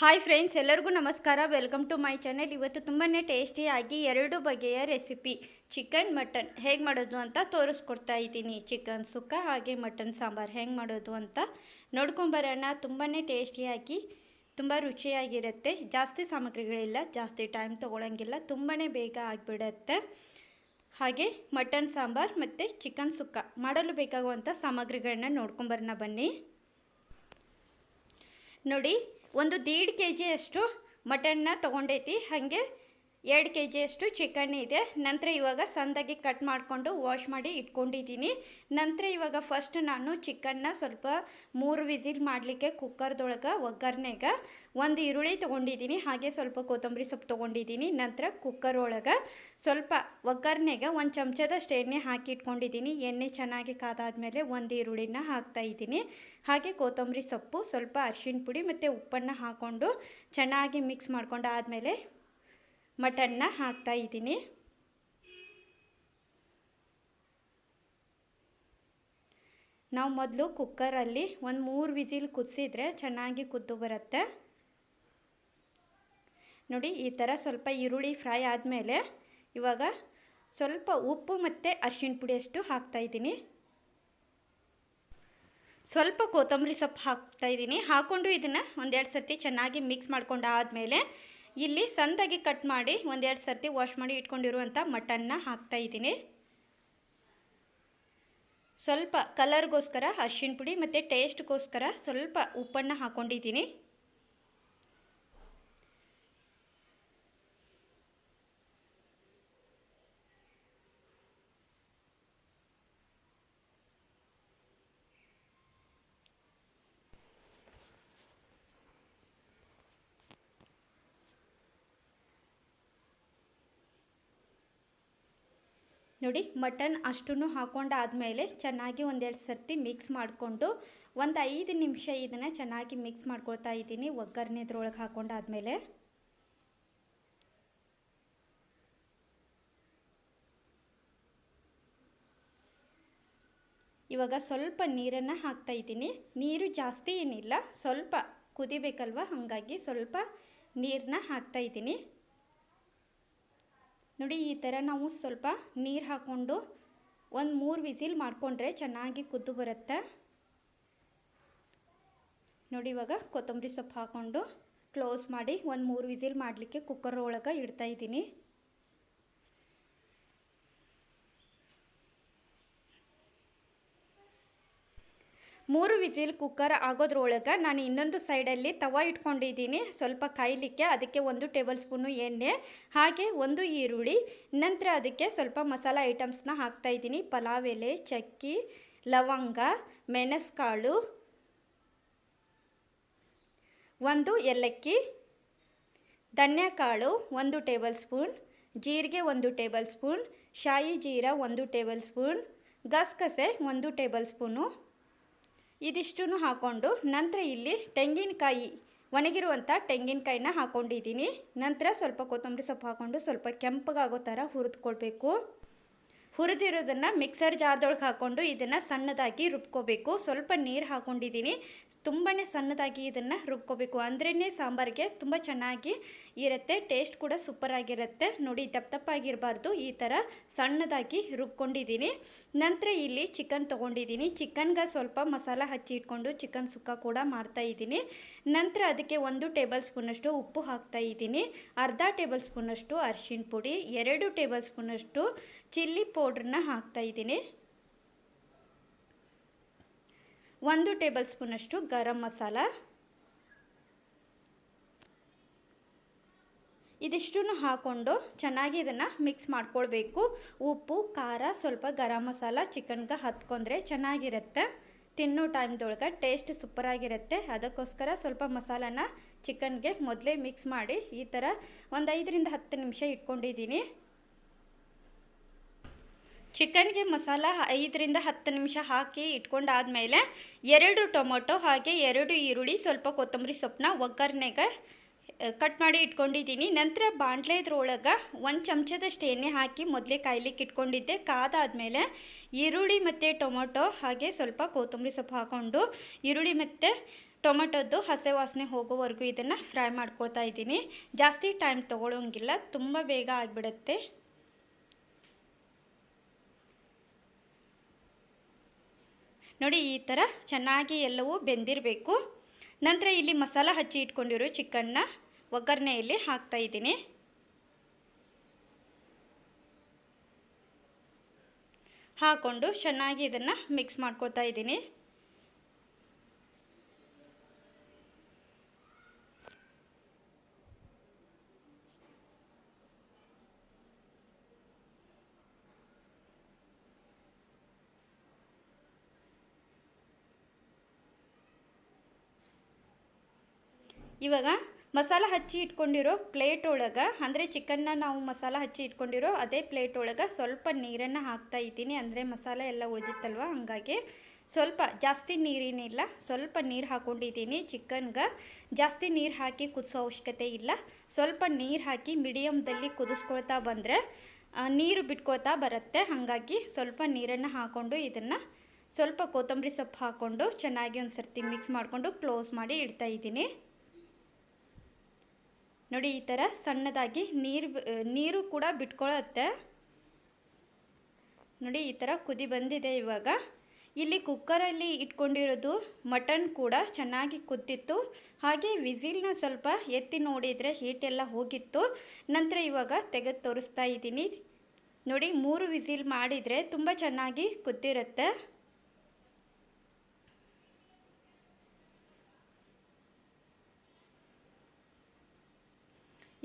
Hi friends ಎಲ್ಲರಿಗೂ ನಮಸ್ಕಾರ. Welcome to my channel ಇವತ್ತು ತುಂಬಾ ಟೇಸ್ಟಿಯಾಗಿ ಎರಡು ಬಗೆಯ ರೆಸಿಪಿ ಚಿಕನ್ ಮಟನ್ ಹೇಗೆ ಮಾಡೋದು ಅಂತ ತೋರಿಸ್ಕೊಡ್ತಾ ಇದ್ದೀನಿ. ಚಿಕನ್ ಸುಕ್ಕ, ಹಾಗೆ ಮಟನ್ ಸಾಂಬಾರು. ಹೆಂಗೆ ಮಾಡೋದು ಅಂತ ನೋಡ್ಕೊಂಬರೋಣ ತುಂಬಾ ಟೇಸ್ಟಿಯಾಗಿ ತುಂಬ ರುಚಿಯಾಗಿರುತ್ತೆ. ಜಾಸ್ತಿ ಸಾಮಗ್ರಿಗಳಿಲ್ಲ, ಜಾಸ್ತಿ ಟೈಮ್ ತೊಗೊಳಂಗಿಲ್ಲ. ತುಂಬಾ ಬೇಗ ಆಗಿಬಿಡತ್ತೆ. ಹಾಗೆ ಮಟನ್ ಸಾಂಬಾರು ಮತ್ತು ಚಿಕನ್ ಸುಕ್ಕ. ಮಾಡಲು ಬೇಕಾಗುವಂಥ ಸಾಮಗ್ರಿಗಳನ್ನ ನೋಡ್ಕೊಂಬರೋಣ ಬನ್ನಿ. ನೋಡಿ ಒಂದು ದೇಡ್ ಕೆ ಜಿಯಷ್ಟು ಮಟನ್ನ ತೊಗೊಂಡೈತಿ ಹಾಗೆ ಎರಡು ಕೆ ಜಿಯಷ್ಟು ಚಿಕನ್ ಇದೆ. ನಂತರ ಇವಾಗ ಸಂದಾಗಿ ಕಟ್ ಮಾಡಿಕೊಂಡು ವಾಶ್ ಮಾಡಿ ಇಟ್ಕೊಂಡಿದ್ದೀನಿ. ನಂತರ ಇವಾಗ ಫಸ್ಟ್ ನಾನು ಚಿಕನ್ನ ಸ್ವಲ್ಪ ಮೂರು ವಿಸಿಲ್ ಮಾಡಲಿಕ್ಕೆ ಕುಕ್ಕರ್ದೊಳಗೆ ಒಗ್ಗರಣೆಗೆ ಒಂದು ಈರುಳ್ಳಿ ತೊಗೊಂಡಿದ್ದೀನಿ. ಹಾಗೆ ಸ್ವಲ್ಪ ಕೊತ್ತಂಬರಿ ಸೊಪ್ಪು ತೊಗೊಂಡಿದ್ದೀನಿ. ನಂತರ ಕುಕ್ಕರ್ ಒಳಗೆ ಸ್ವಲ್ಪ ಒಗ್ಗರಣೆಗೆ ಒಂದು ಚಮಚದಷ್ಟು ಎಣ್ಣೆ ಹಾಕಿ ಇಟ್ಕೊಂಡಿದ್ದೀನಿ. ಎಣ್ಣೆ ಚೆನ್ನಾಗಿ ಕಾದಾದ್ಮೇಲೆ ಒಂದು ಈರುಳ್ಳಿನ ಹಾಕ್ತಾ ಇದ್ದೀನಿ. ಹಾಗೆ ಕೊತ್ತಂಬರಿ ಸೊಪ್ಪು, ಸ್ವಲ್ಪ ಅರ್ಶಿನ ಪುಡಿ ಮತ್ತು ಉಪ್ಪನ್ನು ಹಾಕ್ಕೊಂಡು ಚೆನ್ನಾಗಿ ಮಿಕ್ಸ್ ಮಾಡ್ಕೊಂಡು ಆದಮೇಲೆ ಮಟನ್ನ ಹಾಕ್ತಾ ಇದ್ದೀನಿ. ನಾವು ಮೊದಲು ಕುಕ್ಕರಲ್ಲಿ ಒಂದು ಮೂರು ವಿಸಿಲ್ ಕುದಿಸಿದ್ರೆ ಚೆನ್ನಾಗಿ ಕುದ್ದು ಬರುತ್ತೆ. ನೋಡಿ, ಈ ಥರ ಸ್ವಲ್ಪ ಈರುಳ್ಳಿ ಫ್ರೈ ಆದಮೇಲೆ ಇವಾಗ ಸ್ವಲ್ಪ ಉಪ್ಪು ಮತ್ತು ಅರಿಶಿಣ ಪುಡಿಯಷ್ಟು ಹಾಕ್ತಾಯಿದ್ದೀನಿ ಸ್ವಲ್ಪ ಕೊತ್ತಂಬರಿ ಸೊಪ್ಪು ಹಾಕ್ತಾಯಿದ್ದೀನಿ ಹಾಕ್ಕೊಂಡು ಇದನ್ನು ಒಂದೆರಡು ಸರ್ತಿ ಚೆನ್ನಾಗಿ ಮಿಕ್ಸ್ ಮಾಡ್ಕೊಂಡು ಆದಮೇಲೆ ಇಲ್ಲಿ ಸಂದಾಗಿ ಕಟ್ ಮಾಡಿ ಒಂದೆರಡು ಸರ್ತಿ ವಾಶ್ ಮಾಡಿ ಇಟ್ಕೊಂಡಿರುವಂಥ ಮಟನ್ನ ಹಾಕ್ತಾ ಇದ್ದೀನಿ. ಸ್ವಲ್ಪ ಕಲರ್ಗೋಸ್ಕರ ಅರಿಶಿನ ಪುಡಿ ಮತ್ತು ಟೇಸ್ಟ್ಗೋಸ್ಕರ ಸ್ವಲ್ಪ ಉಪ್ಪನ್ನು ಹಾಕ್ಕೊಂಡಿದ್ದೀನಿ ನೋಡಿ, ಮಟನ್ ಅಷ್ಟನ್ನು ಹಾಕೊಂಡಾದಮೇಲೆ ಚೆನ್ನಾಗಿ ಒಂದೆರಡು ಸರ್ತಿ ಮಿಕ್ಸ್ ಮಾಡಿಕೊಂಡು ಒಂದು ಐದು ನಿಮಿಷ ಇದನ್ನು ಚೆನ್ನಾಗಿ ಮಿಕ್ಸ್ ಮಾಡ್ಕೊಳ್ತಾ ಇದ್ದೀನಿ ಒಗ್ಗರಣೆ ಇದ್ರೊಳಗೆ ಹಾಕೊಂಡಾದಮೇಲೆ. ಇವಾಗ ಸ್ವಲ್ಪ ನೀರನ್ನು ಹಾಕ್ತಾ ಇದ್ದೀನಿ. ನೀರು ಜಾಸ್ತಿ ಏನಿಲ್ಲ, ಸ್ವಲ್ಪ ಕುದಿಬೇಕಲ್ವ? ಹಾಗಾಗಿ ಸ್ವಲ್ಪ ನೀರನ್ನ ಹಾಕ್ತಾ ಇದ್ದೀನಿ. ನೋಡಿ, ಈ ಥರ ನಾವು ಸ್ವಲ್ಪ ನೀರು ಹಾಕ್ಕೊಂಡು ಒಂದು ಮೂರು ವಿಸಿಲ್ ಮಾಡಿಕೊಂಡ್ರೆ ಚೆನ್ನಾಗಿ ಕುದ್ದು ಬರುತ್ತೆ. ನೋಡಿ, ಇವಾಗ ಕೊತ್ತಂಬರಿ ಸೊಪ್ಪು ಹಾಕ್ಕೊಂಡು ಕ್ಲೋಸ್ ಮಾಡಿ ಒಂದು ಮೂರು ವಿಸಿಲ್ ಮಾಡಲಿಕ್ಕೆ ಕುಕ್ಕರ್ ಒಳಗೆ ಇಡ್ತಾ ಮೂರು ವಿಸಿಲ್ ಕುಕ್ಕರ್ ಆಗೋದ್ರೊಳಗೆ ನಾನು ಇನ್ನೊಂದು ಸೈಡಲ್ಲಿ ತವ ಇಟ್ಕೊಂಡಿದ್ದೀನಿ. ಸ್ವಲ್ಪ ಕಾಯಲಿಕ್ಕೆ ಅದಕ್ಕೆ ಒಂದು ಟೇಬಲ್ ಸ್ಪೂನು ಎಣ್ಣೆ, ಹಾಗೆ ಒಂದು ಈರುಳ್ಳಿ, ನಂತರ ಅದಕ್ಕೆ ಸ್ವಲ್ಪ ಮಸಾಲ ಐಟಮ್ಸ್ನ ಹಾಕ್ತಾಯಿದ್ದೀನಿ ಪಲಾವ್ ಎಲೆ, ಚಕ್ಕಿ, ಲವಂಗ, ಮೆಣಸ್ಕಾಳು, ಒಂದು ಏಲಕ್ಕಿ, ಧನ್ಯಕಾಳು ಒಂದು ಟೇಬಲ್ ಸ್ಪೂನ್, ಜೀರಿಗೆ ಒಂದು ಟೇಬಲ್ ಸ್ಪೂನ್, ಶಾಯಿ ಜೀರಾ ಒಂದು ಟೇಬಲ್ ಸ್ಪೂನ್, ಗಸಗಸೆ ಒಂದು ಟೇಬಲ್ ಸ್ಪೂನು. ಇದಿಷ್ಟನ್ನು ಹಾಕ್ಕೊಂಡು ನಂತರ ಇಲ್ಲಿ ತೆಂಗಿನಕಾಯಿ ಒಣಗಿರುವಂಥ ತೆಂಗಿನಕಾಯಿನ ಹಾಕ್ಕೊಂಡಿದ್ದೀನಿ ನಂತರ ಸ್ವಲ್ಪ ಕೊತ್ತಂಬರಿ ಸೊಪ್ಪು ಹಾಕ್ಕೊಂಡು ಸ್ವಲ್ಪ ಕೆಂಪಗಾಗೋ ಥರ ಹುರಿದ್ಕೊಳ್ಬೇಕು. ಹುರಿದಿರೋದನ್ನು ಮಿಕ್ಸರ್ ಜಾರ್ದೊಳಗೆ ಹಾಕ್ಕೊಂಡು ಇದನ್ನು ಸಣ್ಣದಾಗಿ ರುಬ್ಕೋಬೇಕು. ಸ್ವಲ್ಪ ನೀರು ಹಾಕ್ಕೊಂಡಿದ್ದೀನಿ ತುಂಬಾ ಸಣ್ಣದಾಗಿ ಇದನ್ನು ರುಬ್ಕೋಬೇಕು. ಅಂದ್ರೇ ಸಾಂಬಾರಿಗೆ ತುಂಬ ಚೆನ್ನಾಗಿ ಇರುತ್ತೆ ಟೇಸ್ಟ್ ಕೂಡ ಸೂಪರಾಗಿರುತ್ತೆ ನೋಡಿ, ದಪ್ಪ ದಪ್ಪಾಗಿರಬಾರ್ದು ಈ ಥರ ಸಣ್ಣದಾಗಿ ರುಬ್ಕೊಂಡಿದ್ದೀನಿ ನಂತರ ಇಲ್ಲಿ ಚಿಕನ್ ತೊಗೊಂಡಿದ್ದೀನಿ ಚಿಕನ್ಗೆ ಸ್ವಲ್ಪ ಮಸಾಲ ಹಚ್ಚಿ ಇಟ್ಕೊಂಡು ಚಿಕನ್ ಸುಕ್ಕ ಕೂಡ ಮಾಡ್ತಾ ಇದ್ದೀನಿ ನಂತರ ಅದಕ್ಕೆ ಒಂದು ಟೇಬಲ್ ಸ್ಪೂನಷ್ಟು ಉಪ್ಪು ಹಾಕ್ತಾ ಇದ್ದೀನಿ ಅರ್ಧ ಟೇಬಲ್ ಸ್ಪೂನಷ್ಟು ಅರಿಶಿಣ ಪುಡಿ, ಎರಡು ಟೇಬಲ್ ಸ್ಪೂನಷ್ಟು ಚಿಲ್ಲಿ ಪೌಡ್ರನ್ನ ಹಾಕ್ತಾ ಇದ್ದೀನಿ. ಒಂದು ಟೇಬಲ್ ಸ್ಪೂನಷ್ಟು ಗರಂ ಮಸಾಲ. ಇದಿಷ್ಟನ್ನು ಹಾಕ್ಕೊಂಡು ಚೆನ್ನಾಗಿ ಇದನ್ನು ಮಿಕ್ಸ್ ಮಾಡ್ಕೊಳ್ಬೇಕು. ಉಪ್ಪು, ಖಾರ, ಸ್ವಲ್ಪ ಗರಂ ಮಸಾಲ, ಚಿಕನ್ಗೆ ಹತ್ಕೊಂಡ್ರೆ ಚೆನ್ನಾಗಿರುತ್ತೆ. ತಿನ್ನೋ ಟೈಮ್ದೊಳಗೆ ಟೇಸ್ಟ್ ಸೂಪರಾಗಿರುತ್ತೆ. ಅದಕ್ಕೋಸ್ಕರ ಸ್ವಲ್ಪ ಮಸಾಲಾನ ಚಿಕನ್ಗೆ ಮೊದಲೇ ಮಿಕ್ಸ್ ಮಾಡಿ ಈ ಥರ ಒಂದು ಐದರಿಂದ ಹತ್ತು ನಿಮಿಷ ಇಟ್ಕೊಂಡಿದ್ದೀನಿ. ಚಿಕನ್ಗೆ ಮಸಾಲ ಐದರಿಂದ ಹತ್ತು ನಿಮಿಷ ಹಾಕಿ ಇಟ್ಕೊಂಡಾದಮೇಲೆ ಎರಡು ಟೊಮೊಟೊ ಹಾಗೆ ಎರಡು ಈರುಳ್ಳಿ, ಸ್ವಲ್ಪ ಕೊತ್ತಂಬರಿ ಸೊಪ್ಪನ್ನ ಒಗ್ಗರಣೆಗೆ ಕಟ್ ಮಾಡಿ ಇಟ್ಕೊಂಡಿದ್ದೀನಿ. ನಂತರ ಬಾಣಲೆದ್ರೊಳಗೆ ಒಂದು ಚಮಚದಷ್ಟು ಎಣ್ಣೆ ಹಾಕಿ ಮೊದಲೇ ಕಾಯ್ಲಿಕ್ಕೆ ಇಟ್ಕೊಂಡಿದ್ದೆ. ಕಾದಾದಮೇಲೆ ಈರುಳ್ಳಿ ಮತ್ತು ಟೊಮೊಟೊ ಹಾಗೆ ಸ್ವಲ್ಪ ಕೊತ್ತಂಬರಿ ಸೊಪ್ಪು ಹಾಕ್ಕೊಂಡು ಈರುಳ್ಳಿ ಮತ್ತು ಟೊಮೊಟೊದ್ದು ಹಸೆ ವಾಸನೆ ಹೋಗೋವರೆಗೂ ಇದನ್ನು ಫ್ರೈ ಮಾಡ್ಕೊಳ್ತಾ ಇದ್ದೀನಿ. ಜಾಸ್ತಿ ಟೈಮ್ ತೊಗೊಳೋಂಗಿಲ್ಲ, ತುಂಬ ಬೇಗ ಆಗಿಬಿಡುತ್ತೆ. ನೋಡಿ, ಈ ಥರ ಚೆನ್ನಾಗಿ ಎಲ್ಲವೂ ಬೆಂದಿರಬೇಕು. ನಂತರ ಇಲ್ಲಿ ಮಸಾಲ ಹಚ್ಚಿ ಇಟ್ಕೊಂಡಿರೋ ಚಿಕನ್ನ ಒಗ್ಗರಣೆಯಲ್ಲಿ ಹಾಕ್ತಾ ಇದ್ದೀನಿ. ಹಾಕ್ಕೊಂಡು ಚೆನ್ನಾಗಿ ಇದನ್ನು ಮಿಕ್ಸ್ ಮಾಡ್ಕೊಳ್ತಾ ಇದ್ದೀನಿ. ಇವಾಗ ಮಸಾಲ ಹಚ್ಚಿ ಇಟ್ಕೊಂಡಿರೋ ಪ್ಲೇಟ್ ಒಳಗೆ, ಅಂದರೆ ಚಿಕನ್ನ ನಾವು ಮಸಾಲ ಹಚ್ಚಿ ಇಟ್ಕೊಂಡಿರೋ ಅದೇ ಪ್ಲೇಟ್ ಒಳಗೆ ಸ್ವಲ್ಪ ನೀರನ್ನು ಹಾಕ್ತಾ ಇದ್ದೀನಿ. ಅಂದರೆ ಮಸಾಲ ಎಲ್ಲ ಉಳಿದಿತ್ತಲ್ವ? ಹಾಗಾಗಿ ಸ್ವಲ್ಪ ಜಾಸ್ತಿ ನೀರೇನಿಲ್ಲ ಸ್ವಲ್ಪ ನೀರು ಹಾಕ್ಕೊಂಡಿದ್ದೀನಿ ಚಿಕನ್ಗೆ ಜಾಸ್ತಿ ನೀರು ಹಾಕಿ ಕುದಿಸೋ ಅವಶ್ಯಕತೆ ಇಲ್ಲ. ಸ್ವಲ್ಪ ನೀರು ಹಾಕಿ ಮೀಡಿಯಮ್ದಲ್ಲಿ ಕುದಿಸ್ಕೊಳ್ತಾ ಬಂದರೆ ನೀರು ಬಿಟ್ಕೊಳ್ತಾ ಬರುತ್ತೆ. ಹಾಗಾಗಿ ಸ್ವಲ್ಪ ನೀರನ್ನು ಹಾಕ್ಕೊಂಡು ಇದನ್ನು ಸ್ವಲ್ಪ ಕೊತ್ತಂಬರಿ ಸೊಪ್ಪು ಹಾಕ್ಕೊಂಡು ಚೆನ್ನಾಗಿ ಒಂದು ಸರ್ತಿ ಮಿಕ್ಸ್ ಮಾಡಿಕೊಂಡು ಕ್ಲೋಸ್ ಮಾಡಿ ಇಡ್ತಾ ಇದ್ದೀನಿ. ನೋಡಿ, ಈ ಥರ ಸಣ್ಣದಾಗಿ ನೀರು ನೀರು ಕೂಡ ಬಿಟ್ಕೊಳ್ಳುತ್ತೆ ನೋಡಿ, ಈ ಥರ ಕುದಿ ಬಂದಿದೆ ಇವಾಗ. ಇಲ್ಲಿ ಕುಕ್ಕರಲ್ಲಿ ಇಟ್ಕೊಂಡಿರೋದು ಮಟನ್ ಕೂಡ ಚೆನ್ನಾಗಿ ಕುದ್ದಿತ್ತು. ಹಾಗೆ ವಿಸಿಲ್ನ ಸ್ವಲ್ಪ ಎತ್ತಿ ನೋಡಿದರೆ ಹೀಟೆಲ್ಲ ಹೋಗಿತ್ತು. ನಂತರ ಇವಾಗ ತೆಗೆದು ತೋರಿಸ್ತಾ ಇದ್ದೀನಿ. ನೋಡಿ, ಮೂರು ವಿಸಿಲ್ ಮಾಡಿದರೆ ತುಂಬ ಚೆನ್ನಾಗಿ ಕುದ್ದಿರುತ್ತೆ.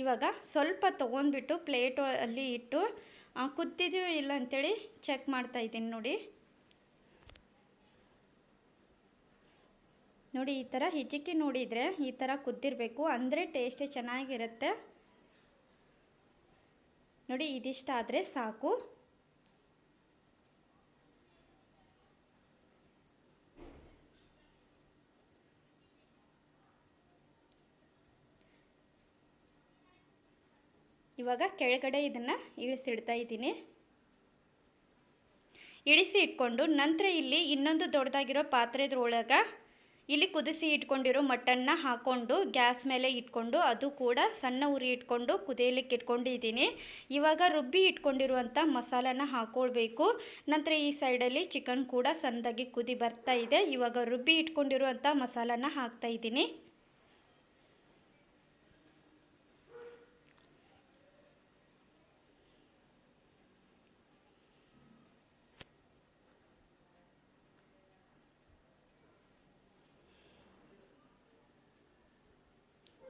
ಇವಾಗ ಸ್ವಲ್ಪ ತೊಗೊಂಡ್ಬಿಟ್ಟು ಪ್ಲೇಟ್ ಅಲ್ಲಿ ಇಟ್ಟು ಕುದ್ದಿದೆಯೋ ಇಲ್ಲ ಅಂತೇಳಿ ಚೆಕ್ ಮಾಡ್ತಾ ಇದ್ದೀನಿ ನೋಡಿ. ನೋಡಿ, ಈ ಥರ ಹಿಜಿಕ್ಕಿ ನೋಡಿದರೆ ಈ ಥರ ಕುದ್ದಿರಬೇಕು, ಅಂದರೆ ಟೇಸ್ಟೇ ಚೆನ್ನಾಗಿರುತ್ತೆ. ನೋಡಿ ಇದಿಷ್ಟಾದರೆ ಸಾಕು. ಇವಾಗ ಕೆಳಗಡೆ ಇದನ್ನು ಇಳಿಸಿಡ್ತಾ ಇದ್ದೀನಿ. ಇಳಿಸಿ ಇಟ್ಕೊಂಡು ನಂತರ ಇಲ್ಲಿ ಇನ್ನೊಂದು ದೊಡ್ಡದಾಗಿರೋ ಪಾತ್ರೆದ್ರೊಳಗೆ ಇಲ್ಲಿ ಕುದಿಸಿ ಇಟ್ಕೊಂಡಿರೋ ಮಟನ್ನ ಹಾಕ್ಕೊಂಡು ಗ್ಯಾಸ್ ಮೇಲೆ ಇಟ್ಕೊಂಡು ಅದು ಕೂಡ ಸಣ್ಣ ಉರಿ ಇಟ್ಕೊಂಡು ಕುದಿಯಲಿಕ್ಕೆ ಇಟ್ಕೊಂಡಿದ್ದೀನಿ. ಇವಾಗ ರುಬ್ಬಿ ಇಟ್ಕೊಂಡಿರುವಂಥ ಮಸಾಲನ ಹಾಕ್ಕೊಳ್ಬೇಕು ನಂತರ ಈ ಸೈಡಲ್ಲಿ ಚಿಕನ್ ಕೂಡ ಸಣ್ಣದಾಗಿ ಕುದಿ ಬರ್ತಾ ಇದೆ. ಇವಾಗ ರುಬ್ಬಿ ಇಟ್ಕೊಂಡಿರುವಂಥ ಮಸಾಲನ ಹಾಕ್ತಾ ಇದ್ದೀನಿ.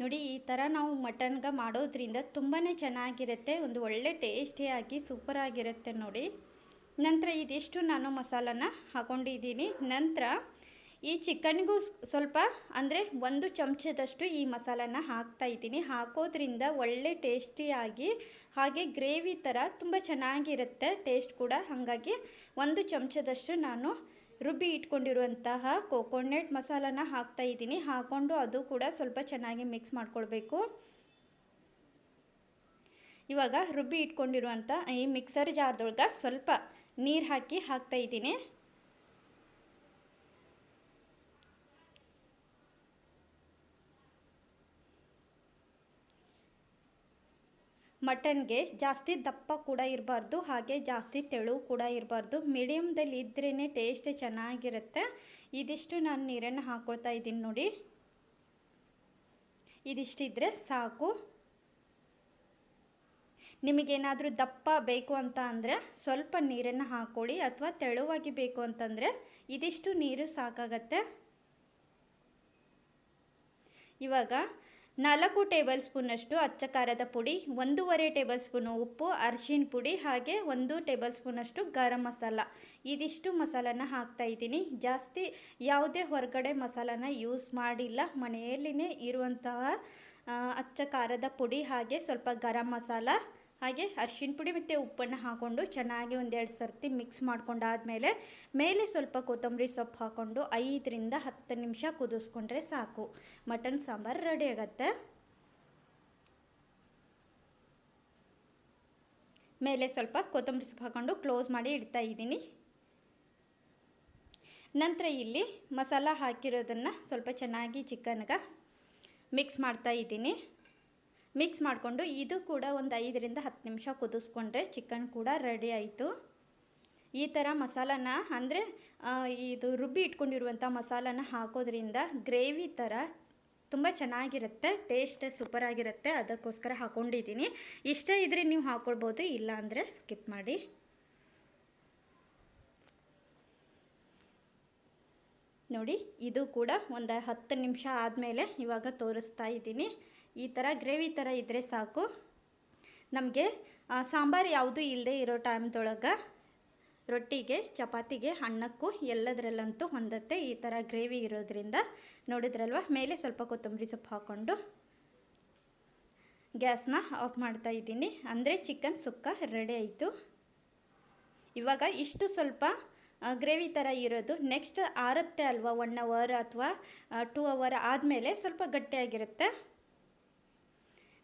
ನೋಡಿ, ಈ ಥರ ನಾವು ಮಟನ್ಗೆ ಮಾಡೋದ್ರಿಂದ ತುಂಬಾ ಚೆನ್ನಾಗಿರುತ್ತೆ, ಒಂದು ಒಳ್ಳೆ ಟೇಸ್ಟಿಯಾಗಿ ಸೂಪರಾಗಿರುತ್ತೆ ನೋಡಿ. ನಂತರ ಇದಿಷ್ಟು ನಾನು ಮಸಾಲನ ಹಾಕೊಂಡಿದ್ದೀನಿ. ನಂತರ ಈ ಚಿಕನ್ಗೂ ಸ್ವಲ್ಪ ಅಂದರೆ ಒಂದು ಚಮಚದಷ್ಟು ಈ ಮಸಾಲನ ಹಾಕ್ತಾ ಇದ್ದೀನಿ. ಹಾಕೋದ್ರಿಂದ ಒಳ್ಳೆ ಟೇಸ್ಟಿಯಾಗಿ, ಹಾಗೆ ಗ್ರೇವಿ ಥರ ತುಂಬ ಚೆನ್ನಾಗಿರುತ್ತೆ, ಟೇಸ್ಟ್ ಕೂಡ. ಹಾಗಾಗಿ ಒಂದು ಚಮಚದಷ್ಟು ನಾನು ರುಬ್ಬಿ ಇಟ್ಕೊಂಡಿರುವಂತಹ ಕೋಕೋನೆಟ್ ಮಸಾಲಾನ ಹಾಕ್ತಾ ಇದ್ದೀನಿ. ಹಾಕ್ಕೊಂಡು ಅದು ಕೂಡ ಸ್ವಲ್ಪ ಚೆನ್ನಾಗಿ ಮಿಕ್ಸ್ ಮಾಡ್ಕೊಳ್ಬೇಕು. ಇವಾಗ ರುಬ್ಬಿ ಇಟ್ಕೊಂಡಿರುವಂಥ ಈ ಮಿಕ್ಸರ್ ಜಾರ್ದೊಳಗೆ ಸ್ವಲ್ಪ ನೀರು ಹಾಕಿ ಹಾಕ್ತಾ ಇದ್ದೀನಿ. ಮಟನ್ಗೆ ಜಾಸ್ತಿ ದಪ್ಪ ಕೂಡ ಇರಬಾರ್ದು, ಹಾಗೆ ಜಾಸ್ತಿ ತೆಳು ಕೂಡ ಇರಬಾರ್ದು. ಮೀಡಿಯಮ್ದಲ್ಲಿ ಇದ್ರೇ ಟೇಸ್ಟ್ ಚೆನ್ನಾಗಿರುತ್ತೆ. ಇದಿಷ್ಟು ನಾನು ನೀರನ್ನು ಹಾಕ್ಕೊಳ್ತಾ ಇದ್ದೀನಿ ನೋಡಿ. ಇದಿಷ್ಟಿದ್ರೆ ಸಾಕು. ನಿಮಗೇನಾದರೂ ದಪ್ಪ ಬೇಕು ಅಂತ ಅಂದರೆ ಸ್ವಲ್ಪ ನೀರನ್ನು ಹಾಕ್ಕೊಳ್ಳಿ ಅಥವಾ ತೆಳುವಾಗಿ ಬೇಕು ಅಂತಂದರೆ ಇದಿಷ್ಟು ನೀರು ಸಾಕಾಗತ್ತೆ. ಇವಾಗ ನಾಲ್ಕು ಟೇಬಲ್ ಸ್ಪೂನಷ್ಟು ಅಚ್ಚ ಖಾರದ ಪುಡಿ, ಒಂದೂವರೆ ಟೇಬಲ್ ಸ್ಪೂನು ಉಪ್ಪು, ಅರಿಶಿನ ಪುಡಿ ಹಾಗೆ ಒಂದು ಟೇಬಲ್ ಸ್ಪೂನಷ್ಟು ಗರಂ ಮಸಾಲ. ಇದಿಷ್ಟು ಮಸಾಲನ ಹಾಕ್ತಾ ಇದ್ದೀನಿ. ಜಾಸ್ತಿ ಯಾವುದೇ ಹೊರಗಡೆ ಮಸಾಲನ ಯೂಸ್ ಮಾಡಿಲ್ಲ. ಮನೆಯಲ್ಲಿನೇ ಇರುವಂತಹ ಅಚ್ಚ ಖಾರದ ಪುಡಿ ಹಾಗೆ ಸ್ವಲ್ಪ ಗರಂ ಮಸಾಲ ಹಾಗೆ ಅರ್ಶಿನ ಪುಡಿ ಮತ್ತು ಉಪ್ಪನ್ನು ಹಾಕ್ಕೊಂಡು ಚೆನ್ನಾಗಿ ಒಂದೆರಡು ಸರ್ತಿ ಮಿಕ್ಸ್ ಮಾಡ್ಕೊಂಡಾದಮೇಲೆ ಮೇಲೆ ಸ್ವಲ್ಪ ಕೊತ್ತಂಬರಿ ಸೊಪ್ಪು ಹಾಕ್ಕೊಂಡು ಐದರಿಂದ ಹತ್ತು ನಿಮಿಷ ಕುದಿಸ್ಕೊಂಡ್ರೆ ಸಾಕು. ಮಟನ್ ಸಾಂಬಾರು ರೆಡಿ ಆಗುತ್ತೆ. ಮೇಲೆ ಸ್ವಲ್ಪ ಕೊತ್ತಂಬರಿ ಸೊಪ್ಪು ಹಾಕ್ಕೊಂಡು ಕ್ಲೋಸ್ ಮಾಡಿ ಇಡ್ತಾ ಇದ್ದೀನಿ. ನಂತರ ಇಲ್ಲಿ ಮಸಾಲ ಹಾಕಿರೋದನ್ನು ಸ್ವಲ್ಪ ಚೆನ್ನಾಗಿ ಚಿಕನ್ಗೆ ಮಿಕ್ಸ್ ಮಾಡ್ತಾ ಇದ್ದೀನಿ. ಮಿಕ್ಸ್ ಮಾಡಿಕೊಂಡು ಇದು ಕೂಡ ಒಂದು ಐದರಿಂದ ಹತ್ತು ನಿಮಿಷ ಕುದಿಸ್ಕೊಂಡ್ರೆ ಚಿಕನ್ ಕೂಡ ರೆಡಿ ಆಯಿತು. ಈ ಥರ ಮಸಾಲನ ಅಂದರೆ ಇದು ರುಬ್ಬಿ ಇಟ್ಕೊಂಡಿರುವಂಥ ಮಸಾಲನ ಹಾಕೋದ್ರಿಂದ ಗ್ರೇವಿ ಥರ ತುಂಬ ಚೆನ್ನಾಗಿರುತ್ತೆ ಟೇಸ್ಟ್ ಸೂಪರ್ ಆಗಿರುತ್ತೆ. ಅದಕ್ಕೋಸ್ಕರ ಹಾಕ್ಕೊಂಡಿದ್ದೀನಿ ಇಷ್ಟ ಇದ್ದರೆ ನೀವು ಹಾಕ್ಕೊಳ್ಬೋದು ಇಲ್ಲ ಅಂದರೆ ಸ್ಕಿಪ್ ಮಾಡಿ. ನೋಡಿ, ಇದು ಕೂಡ ಒಂದು ಹತ್ತು ನಿಮಿಷ ಆದಮೇಲೆ ಇವಾಗ ತೋರಿಸ್ತಾ ಇದ್ದೀನಿ. ಈ ಥರ ಗ್ರೇವಿ ಥರ ಇದ್ದರೆ ಸಾಕು. ನಮಗೆ ಸಾಂಬಾರು ಯಾವುದೂ ಇಲ್ಲದೆ ಇರೋ ಟೈಮ್ದೊಳಗೆ ರೊಟ್ಟಿಗೆ, ಚಪಾತಿಗೆ, ಅನ್ನಕ್ಕೂ ಎಲ್ಲದರಲ್ಲಂತೂ ಹೊಂದತ್ತೆ ಈ ಥರ ಗ್ರೇವಿ ಇರೋದ್ರಿಂದ. ನೋಡಿದ್ರಲ್ವ? ಮೇಲೆ ಸ್ವಲ್ಪ ಕೊತ್ತಂಬರಿ ಸೊಪ್ಪು ಹಾಕ್ಕೊಂಡು ಗ್ಯಾಸ್ನ ಆಫ್ ಮಾಡ್ತಾ ಇದ್ದೀನಿ. ಅಂದರೆ ಚಿಕನ್ ಸುಕ್ಕ ರೆಡಿ ಆಯಿತು. ಇವಾಗ ಇಷ್ಟು ಸ್ವಲ್ಪ ಗ್ರೇವಿ ಥರ ಇರೋದು. ನೆಕ್ಸ್ಟ್ ಆರುತ್ತೆ ಅಲ್ವಾ? ಒನ್ ಅವರ್ ಅಥವಾ ಟೂ ಅವರ್ ಆದಮೇಲೆ ಸ್ವಲ್ಪ ಗಟ್ಟಿಯಾಗಿರುತ್ತೆ.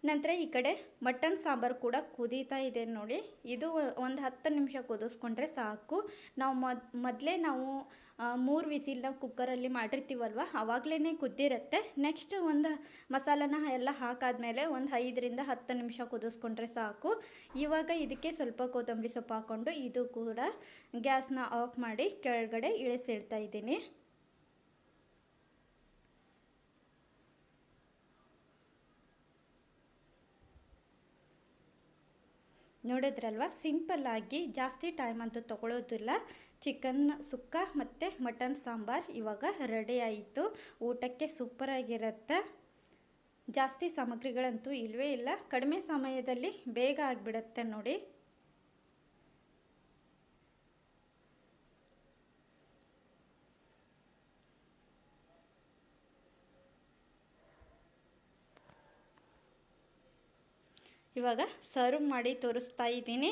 ನಂತರ ಈ ಕಡೆ ಮಟನ್ ಸಾಂಬಾರು ಕೂಡ ಕುದೀತಾ ಇದೆ ನೋಡಿ. ಇದು ಒಂದು ಹತ್ತು ನಿಮಿಷ ಕುದಿಸ್ಕೊಂಡ್ರೆ ಸಾಕು. ನಾವು ಮೊದ್, ಮೊದಲೇ ನಾವು ಮೂರು ವಿಸಿಲ್ನ ಕುಕ್ಕರಲ್ಲಿ ಮಾಡಿರ್ತೀವಲ್ವ? ಆವಾಗಲೇ ಕುದ್ದಿರುತ್ತೆ. ನೆಕ್ಸ್ಟ್ ಒಂದು ಮಸಾಲನ ಎಲ್ಲ ಹಾಕಾದ್ಮೇಲೆ ಒಂದು ಐದರಿಂದ ಹತ್ತು ನಿಮಿಷ ಕುದಿಸ್ಕೊಂಡ್ರೆ ಸಾಕು. ಇವಾಗ ಇದಕ್ಕೆ ಸ್ವಲ್ಪ ಕೊತ್ತಂಬರಿ ಸೊಪ್ಪು ಹಾಕ್ಕೊಂಡು ಇದು ಕೂಡ ಗ್ಯಾಸ್ನ ಆಫ್ ಮಾಡಿ ಕೆಳಗಡೆ ಇಳಿಸಿಡ್ತಾ ಇದ್ದೀನಿ. ನೋಡಿದ್ರಲ್ವ? ಸಿಂಪಲ್ಲಾಗಿ ಜಾಸ್ತಿ ಟೈಮ್ ಅಂತೂ ತೊಗೊಳೋದಿಲ್ಲ. ಚಿಕನ್ ಸುಕ್ಕ ಮತ್ತು ಮಟನ್ ಸಾಂಬಾರು ಇವಾಗ ರೆಡಿ ಆಯಿತು. ಊಟಕ್ಕೆ ಸೂಪರಾಗಿರುತ್ತೆ ಜಾಸ್ತಿ ಸಾಮಗ್ರಿಗಳಂತೂ ಇಲ್ಲವೇ ಇಲ್ಲ. ಕಡಿಮೆ ಸಮಯದಲ್ಲಿ ಬೇಗ ಆಗಿಬಿಡುತ್ತೆ ನೋಡಿ. ಇವಾಗ ಸರ್ವ್ ಮಾಡಿ ತೋರಿಸ್ತಾ ಇದ್ದೀನಿ.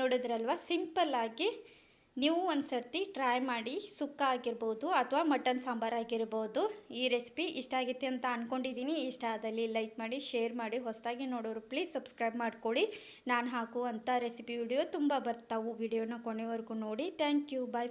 ನೋಡಿದ್ರಲ್ವ? ಸಿಂಪಲ್ಲಾಗಿ ನೀವು ಒಂದು ಸರ್ತಿ ಟ್ರೈ ಮಾಡಿ ಸುಕ್ಕ ಆಗಿರ್ಬೋದು ಅಥವಾ ಮಟನ್ ಸಾಂಬಾರು ಆಗಿರ್ಬೋದು ಈ ರೆಸಿಪಿ ಇಷ್ಟ ಆಗಿತ್ತೆ ಅಂತ ಅಂದ್ಕೊಂಡಿದ್ದೀನಿ ಇಷ್ಟ ಆದಲ್ಲಿ ಲೈಕ್ ಮಾಡಿ ಶೇರ್ ಮಾಡಿ, ಹೊಸದಾಗಿ ನೋಡೋರು ಪ್ಲೀಸ್ ಸಬ್ಸ್ಕ್ರೈಬ್ ಮಾಡ್ಕೊಳ್ಳಿ. ನಾನು ಹಾಕುವಂಥ ರೆಸಿಪಿ ವಿಡಿಯೋ ತುಂಬ ಬರ್ತಾವು. ವಿಡಿಯೋನ ಕೊನೆವರೆಗೂ ನೋಡಿ. Thank you bye